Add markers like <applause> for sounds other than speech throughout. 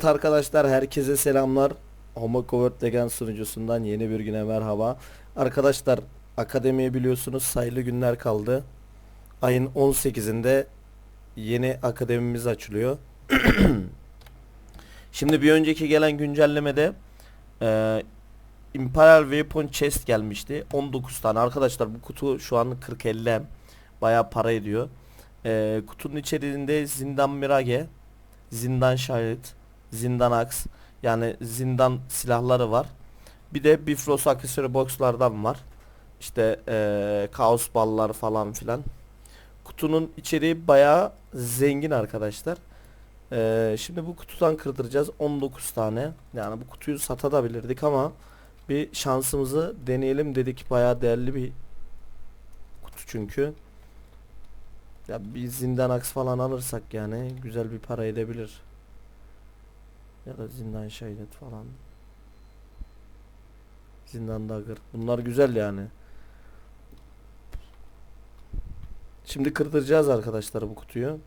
Evet arkadaşlar herkese selamlar. Homo Covert Legend sunucusundan yeni bir güne merhaba. Arkadaşlar akademiye biliyorsunuz sayılı günler kaldı. Ayın 18'inde yeni akademimiz açılıyor. <clears throat> Şimdi bir önceki gelen güncellemede e, Imperial Weapon Chest gelmişti. 19 tane arkadaşlar bu kutu şu an 40-50 M. Bayağı para ediyor. E, kutunun içerisinde Zindan Mirage, Zindan Şahit, Zindan Aks yani zindan silahları var. Bir de Bifrost aksesuarı boxlardan var. İşte eee kaos ballar falan filan. Kutunun içeriği bayağı zengin arkadaşlar. Eee, şimdi bu kutudan kırdıracağız 19 tane. Yani bu kutuyu satabilirdik ama bir şansımızı deneyelim dedik. Bayağı değerli bir kutu çünkü. Ya bir zindan aks falan alırsak yani güzel bir para edebilir. Ya da zindan şehidet falan. Zindan dagger. Bunlar güzel yani. Şimdi kırdıracağız arkadaşlar bu kutuyu.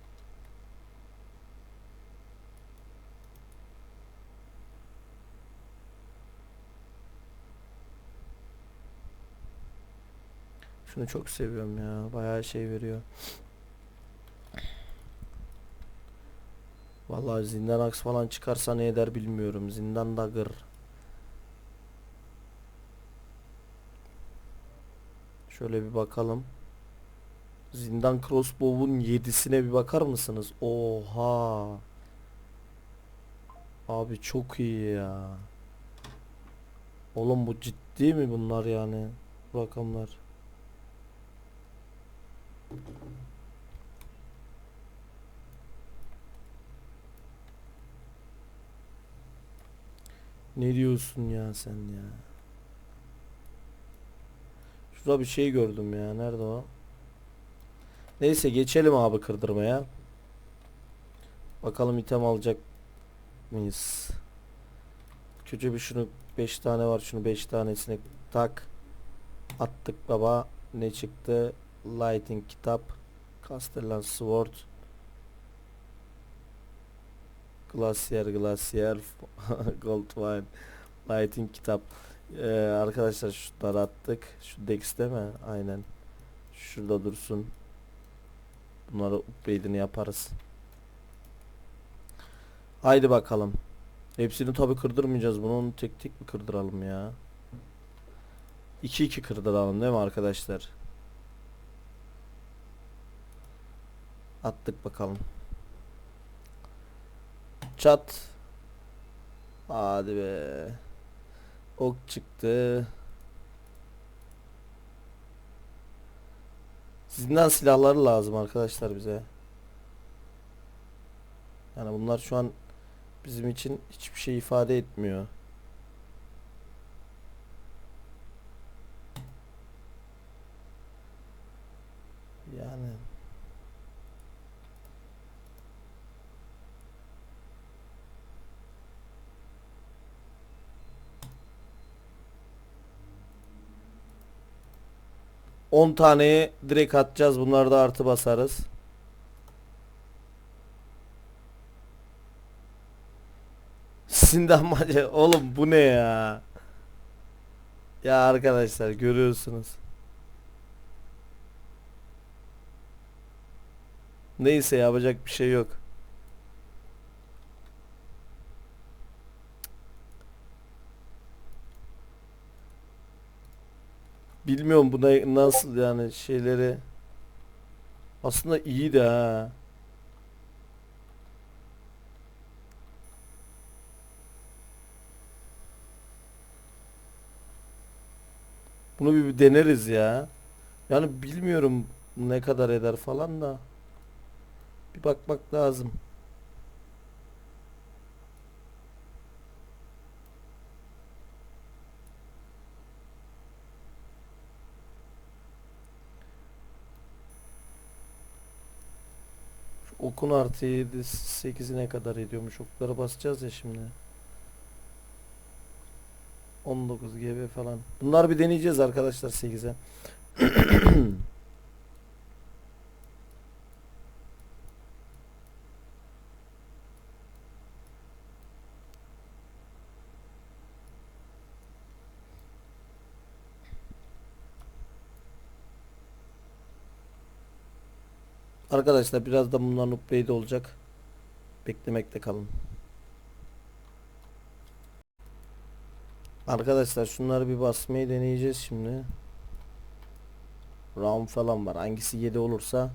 Şunu çok seviyorum ya. Bayağı şey veriyor. Vallahi zindan aks falan çıkarsa ne eder bilmiyorum. Zindan dagger. Şöyle bir bakalım. Zindan crossbow'un 7'sine bir bakar mısınız? Oha. Abi çok iyi ya. Oğlum bu ciddi mi bunlar yani? Rakamlar. Ne diyorsun ya sen ya? Şurada bir şey gördüm ya. Nerede o? Neyse geçelim abi kırdırmaya. Bakalım item alacak mıyız? Kötü bir şunu 5 tane var. Şunu 5 tanesini tak. Attık baba. Ne çıktı? Lighting kitap. Castellan Sword. Glacier Glacier <laughs> Gold Wine Lighting kitap. Ee, arkadaşlar şunları attık şu Dex'te mi? Aynen. Şurada dursun. Bunları upgrade'ini yaparız. Haydi bakalım. Hepsini tabi kırdırmayacağız. Bunu tek tek mi kırdıralım ya? 2-2 kırdıralım değil mi arkadaşlar? Attık bakalım Çat. Hadi be. Ok çıktı. Zindan silahları lazım arkadaşlar bize. Yani bunlar şu an bizim için hiçbir şey ifade etmiyor. Yani 10 taneyi direkt atacağız. Bunları da artı basarız. Sindan maçı. Oğlum bu ne ya? Ya arkadaşlar görüyorsunuz. Neyse yapacak bir şey yok. Bilmiyorum buna nasıl yani şeyleri aslında iyi de ha. Bunu bir deneriz ya. Yani bilmiyorum ne kadar eder falan da. Bir bakmak lazım. Okun artı 7 8'i ne kadar ediyormuş oklara basacağız ya şimdi. 19 GB falan. Bunlar bir deneyeceğiz arkadaşlar 8'e. <clears throat> Arkadaşlar biraz da bunların upgrade olacak. Beklemekte kalın. Arkadaşlar şunları bir basmayı deneyeceğiz şimdi. Round falan var. Hangisi 7 olursa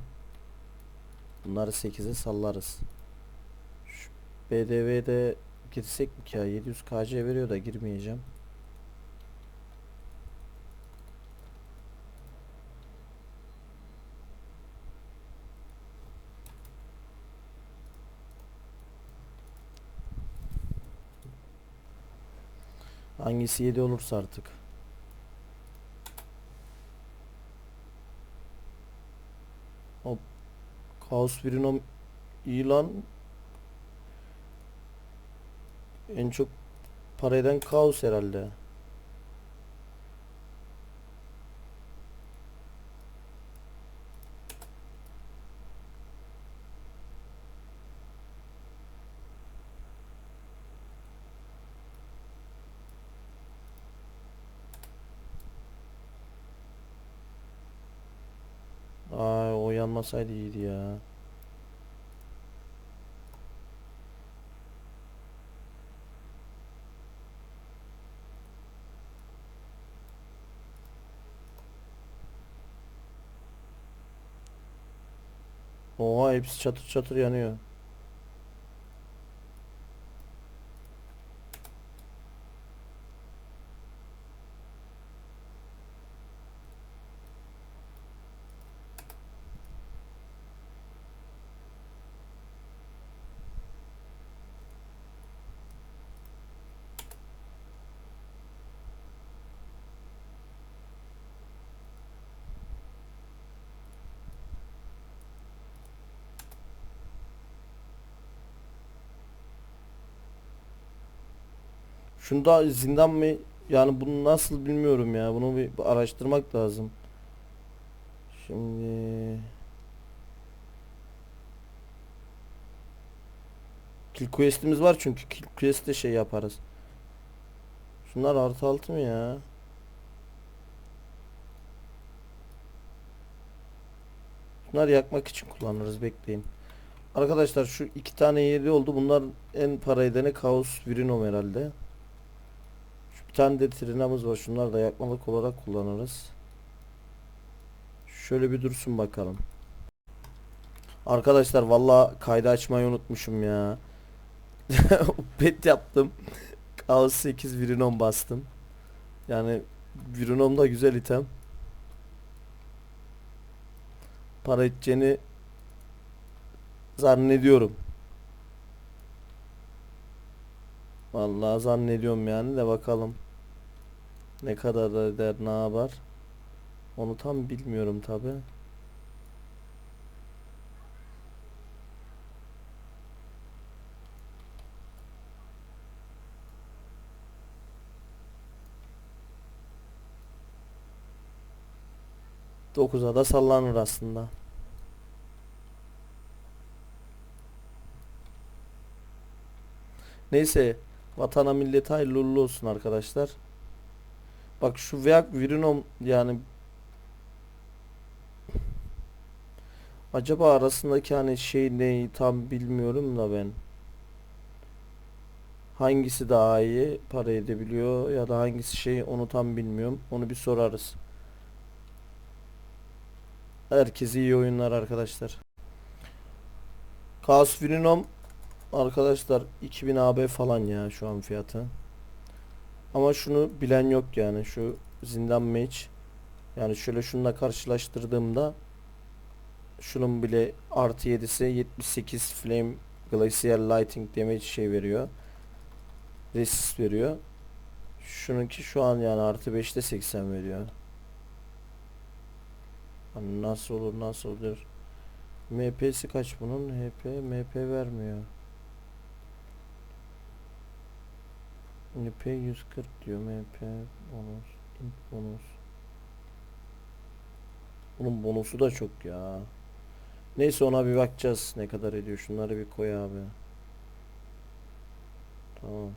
bunları 8'e sallarız. Şu BDV'de girsek mi ki ya? 700 KC veriyor da girmeyeceğim. Hangisi 7 olursa artık. Hop. Kaos Vrinom iyi lan. En çok para eden Kaos herhalde. Ay o yanmasaydı iyiydi ya. Oha hepsi çatır çatır yanıyor. Şunda zindan mı? Yani bunu nasıl bilmiyorum ya. Bunu bir araştırmak lazım. Şimdi Kill quest'imiz var çünkü kill quest'te şey yaparız. Şunlar artı altı mı ya? Bunlar yakmak için kullanırız bekleyin. Arkadaşlar şu iki tane yeri oldu. Bunlar en para edeni Kaos Vrinom herhalde. Bir tane de trinamız var. Şunlar da yakmalık olarak kullanırız. Şöyle bir dursun bakalım. Arkadaşlar valla kaydı açmayı unutmuşum ya. <laughs> Pet yaptım. Kaos 8 Vrinom bastım. Yani Vrinom da güzel item. Para edeceğini zannediyorum. Vallahi zannediyorum yani de bakalım. Ne kadar eder ne yapar. Onu tam bilmiyorum tabi. Dokuza da sallanır aslında. Neyse vatana millete hayırlı olsun arkadaşlar. Bak şu Veak Virinom yani acaba arasındaki hani şey ne tam bilmiyorum da ben. Hangisi daha iyi para edebiliyor ya da hangisi şey onu tam bilmiyorum. Onu bir sorarız. Herkese iyi oyunlar arkadaşlar. Kaos Virinom Arkadaşlar 2000 AB falan ya şu an fiyatı. Ama şunu bilen yok yani şu zindan mage. Yani şöyle şununla karşılaştırdığımda şunun bile artı 7'si 78 flame glacial lighting damage şey veriyor. Resist veriyor. Şununki şu an yani artı 5'te 80 veriyor. Nasıl olur nasıl olur. MP'si kaç bunun? HP MP vermiyor. MP 140 diyor MP bonus int bonus. Bunun bonusu da çok ya. Neyse ona bir bakacağız ne kadar ediyor. Şunları bir koy abi. Tamam